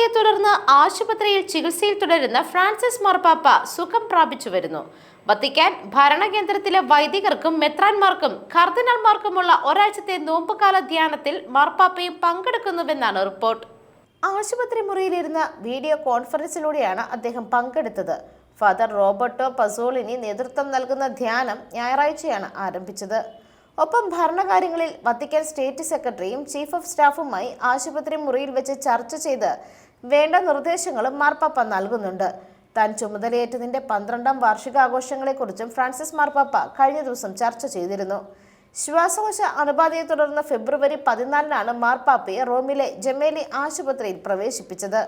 അണുബാധയെ തുടർന്ന് ആശുപത്രിയിൽ ചികിത്സയിൽ തുടരുന്ന ഫ്രാൻസിസ് മാർപ്പാപ്പ സുഖം പ്രാപിച്ചു വരുന്നു. വത്തിക്കാൻ ഭരണകേന്ദ്രത്തിലെ വൈദികർക്കും മെത്രാൻമാർക്കും കർദിനാൾമാർക്കുമുള്ള ഒരാഴ്ചത്തെ നോമ്പുകാല ധ്യാനത്തിൽ മാർപ്പാപ്പയും പങ്കെടുക്കുന്നുവെന്നാണ് റിപ്പോർട്ട്. ആശുപത്രി മുറിയിലിരുന്ന വീഡിയോ കോൺഫറൻസിലൂടെയാണ് അദ്ദേഹം പങ്കെടുത്തത്. ഫാദർ റോബർട്ടോ പസോളിനി നേതൃത്വം നൽകുന്ന ധ്യാനം ഞായറാഴ്ചയാണ് ആരംഭിച്ചത്. ഒപ്പം ഭരണകാര്യങ്ങളിൽ വത്തിക്കാൻ സ്റ്റേറ്റ് സെക്രട്ടറിയും ചീഫ് ഓഫ് സ്റ്റാഫുമായി ആശുപത്രി മുറിയിൽ വെച്ച് ചർച്ച ചെയ്ത് വേണ്ട നിർദ്ദേശങ്ങളും മാർപ്പാപ്പ നൽകുന്നുണ്ട്. താൻ ചുമതലയേറ്റതിന്റെ പന്ത്രണ്ടാം വാർഷികാഘോഷങ്ങളെക്കുറിച്ചും ഫ്രാൻസിസ് മാർപ്പാപ്പ കഴിഞ്ഞ ദിവസം ചർച്ച ചെയ്തിരുന്നു. ശ്വാസകോശ അണുബാധയെ തുടർന്ന് ഫെബ്രുവരി പതിനാലിനാണ് മാർപ്പാപ്പയെ റോമിലെ ജമേലി ആശുപത്രിയിൽ പ്രവേശിപ്പിച്ചത്.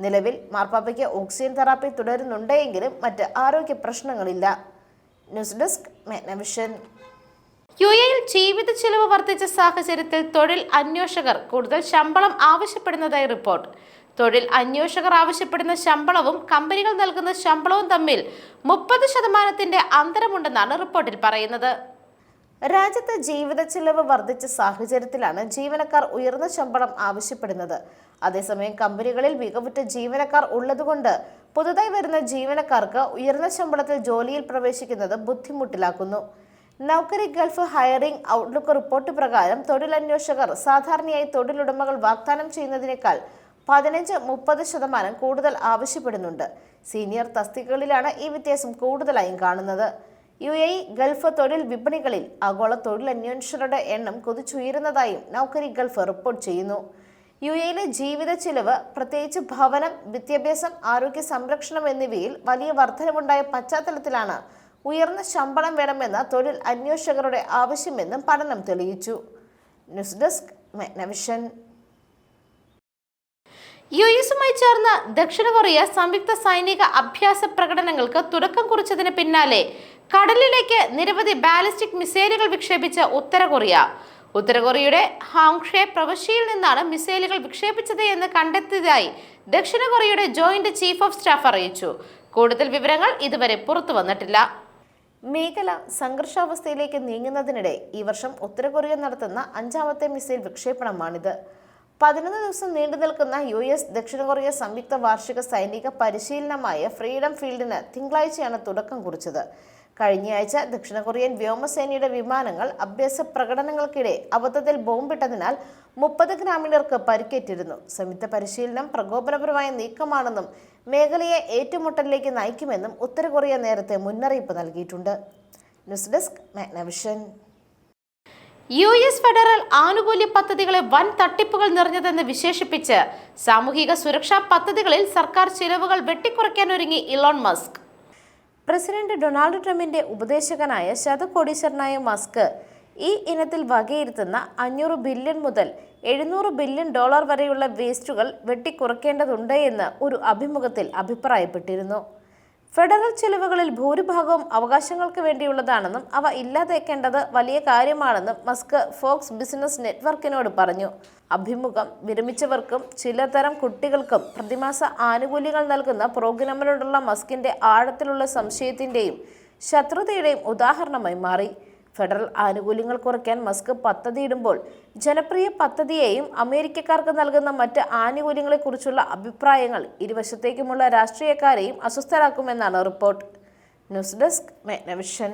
നിലവിൽ മാർപ്പാപ്പയ്ക്ക് ഓക്സിജൻ തെറാപ്പി തുടരുന്നുണ്ടെങ്കിലും മറ്റ് ആരോഗ്യ പ്രശ്നങ്ങളില്ല. News desk Magnavision. യു എയിൽ ജീവിത ചെലവ് വർദ്ധിച്ച സാഹചര്യത്തിൽ തൊഴിൽ അന്വേഷകർ കൂടുതൽ ശമ്പളം ആവശ്യപ്പെടുന്നതായി റിപ്പോർട്ട്. തൊഴിൽ അന്വേഷകർ ആവശ്യപ്പെടുന്ന ശമ്പളവും കമ്പനികൾ നൽകുന്ന ശമ്പളവും തമ്മിൽ മുപ്പത് ശതമാനത്തിന്റെ അന്തരമുണ്ടെന്നാണ് റിപ്പോർട്ടിൽ പറയുന്നത്. രാജ്യത്ത് ജീവിത ചെലവ് വർദ്ധിച്ച സാഹചര്യത്തിലാണ് ജീവനക്കാർ ഉയർന്ന ശമ്പളം ആവശ്യപ്പെടുന്നത്. അതേസമയം കമ്പനികളിൽ മികവുറ്റ ജീവനക്കാർ ഉള്ളതുകൊണ്ട് പുതുതായി വരുന്ന ജീവനക്കാർക്ക് ഉയർന്ന ശമ്പളത്തിൽ ജോലിയിൽ പ്രവേശിക്കുന്നത് ബുദ്ധിമുട്ടിലാക്കുന്നു. Naukri gulf hiring outlook report പ്രകാരം തൊഴിലന്വേഷകർ സാധാരണയായി തൊഴിലുടമകൾ വാഗ്ദാനം ചെയ്യുന്നതിനേക്കാൾ പതിനഞ്ച് മുപ്പത് ശതമാനം കൂടുതൽ ആവശ്യപ്പെടുന്നുണ്ട്. സീനിയർ തസ്തികകളിലാണ് ഈ വ്യത്യാസം കൂടുതലായും കാണുന്നത്. യു എ ഗൾഫ് തൊഴിൽ വിപണികളിൽ ആഗോള തൊഴിലന്വേഷകരുടെ എണ്ണം കുതിച്ചുയരുന്നതായും നൗക്കരി ഗൾഫ് റിപ്പോർട്ട് ചെയ്യുന്നു. യു എയിലെ ജീവിത ചിലവ് പ്രത്യേകിച്ച് ഭവനം വിദ്യാഭ്യാസം ആരോഗ്യ സംരക്ഷണം എന്നിവയിൽ വലിയ വർധനമുണ്ടായ പശ്ചാത്തലത്തിലാണ് ഉയർന്ന ശമ്പളം വേണമെന്ന തൊഴിൽ അന്വേഷകരുടെ ആവശ്യമെന്നും പഠനം തെളിയിച്ചു. News desk Magnavision. യു എസുമായി ചേർന്ന് ദക്ഷിണ കൊറിയ സംയുക്ത സൈനിക അഭ്യാസ പ്രകടനങ്ങൾക്ക് തുടക്കം കുറിച്ചതിന് പിന്നാലെ കടലിലേക്ക് നിരവധി ബാലിസ്റ്റിക് മിസൈലുകൾ വിക്ഷേപിച്ച ഉത്തര കൊറിയ ഉത്തര കൊറിയയുടെ ഹാങ്ഷെ പ്രവിശ്യയിൽ നിന്നാണ് മിസൈലുകൾ വിക്ഷേപിച്ചത് എന്ന് കണ്ടെത്തിയതായി ദക്ഷിണ കൊറിയയുടെ ജോയിന്റ് ചീഫ് ഓഫ് സ്റ്റാഫ് അറിയിച്ചു. കൂടുതൽ വിവരങ്ങൾ ഇതുവരെ പുറത്തു വന്നിട്ടില്ല. മേഖല സംഘർഷാവസ്ഥയിലേക്ക് നീങ്ങുന്നതിനിടെ ഈ വർഷം ഉത്തര കൊറിയ നടത്തുന്ന അഞ്ചാമത്തെ മിസൈൽ വിക്ഷേപണമാണിത്. പതിനൊന്ന് ദിവസം നീണ്ടു നിൽക്കുന്ന യു എസ് ദക്ഷിണ കൊറിയ സംയുക്ത വാർഷിക സൈനിക പരിശീലനമായ ഫ്രീഡം ഫീൽഡിന് തിങ്കളാഴ്ചയാണ് തുടക്കം കുറിച്ചത്. കഴിഞ്ഞയാഴ്ച ദക്ഷിണ കൊറിയൻ വ്യോമസേനയുടെ വിമാനങ്ങൾ അഭ്യാസ പ്രകടനങ്ങൾക്കിടെ അബദ്ധത്തിൽ ബോംബിട്ടതിനാൽ മുപ്പത് ഗ്രാമീണർക്ക് പരിക്കേറ്റിരുന്നു. സംയുക്ത പരിശീലനം പ്രകോപനപരമായ നീക്കമാണെന്നും മേഖലയെ ഏറ്റുമുട്ടലിലേക്ക് നയിക്കുമെന്നും ഉത്തര കൊറിയ നേരത്തെ മുന്നറിയിപ്പ് നൽകിയിട്ടുണ്ട്. News desk Magnavision. U S federal ആനുകൂല്യ പദ്ധതികളെ വൻ തട്ടിപ്പുകൾ നിറഞ്ഞതെന്ന് വിശേഷിപ്പിച്ച് സാമൂഹിക സുരക്ഷാ പദ്ധതികളിൽ സർക്കാർ ചിലവുകൾ വെട്ടിക്കുറയ്ക്കാൻ ഒരുങ്ങി ഇലോൺ മസ്ക്. പ്രസിഡന്റ് ഡൊണാൾഡ് ട്രംപിന്റെ ഉപദേശകനായ ശതകോടീശ്വരനായ മസ്ക് ഈ ഇനത്തിൽ വകയിരുത്തുന്ന അഞ്ഞൂറ് ബില്യൺ മുതൽ എഴുന്നൂറ് ബില്യൺ ഡോളർ വരെയുള്ള വേസ്റ്റുകൾ വെട്ടിക്കുറയ്ക്കേണ്ടതുണ്ട് എന്ന് ഒരു അഭിമുഖത്തിൽ അഭിപ്രായപ്പെട്ടിരുന്നു. ഫെഡറൽ ചെലവുകളിൽ ഭൂരിഭാഗവും അവകാശങ്ങൾക്ക് വേണ്ടിയുള്ളതാണെന്നും അവ ഇല്ലാതേക്കേണ്ടത് വലിയ കാര്യമാണെന്നും മസ്ക് ഫോക്സ് ബിസിനസ് നെറ്റ്വർക്കിനോട് പറഞ്ഞു. അഭിമുഖം വിരമിച്ചവർക്കും ചിലതരം കുട്ടികൾക്കും പ്രതിമാസ ആനുകൂല്യങ്ങൾ നൽകുന്ന പ്രോഗ്രാമിനോടുള്ള മസ്കിന്റെ ആഴത്തിലുള്ള സംശയത്തിന്റെയും ശത്രുതയുടെയും ഉദാഹരണമായി മാറി. ഫെഡറൽ ആനുകൂല്യങ്ങൾ കുറയ്ക്കാൻ മസ്ക് പദ്ധതിയിടുമ്പോൾ ജനപ്രിയ പദ്ധതിയെയും അമേരിക്കക്കാർക്ക് നൽകുന്ന മറ്റ് ആനുകൂല്യങ്ങളെക്കുറിച്ചുള്ള അഭിപ്രായങ്ങൾ ഇരുവശത്തേക്കുമുള്ള രാഷ്ട്രീയക്കാരെയും അസ്വസ്ഥരാക്കുമെന്നാണ് റിപ്പോർട്ട്. News desk Magnavision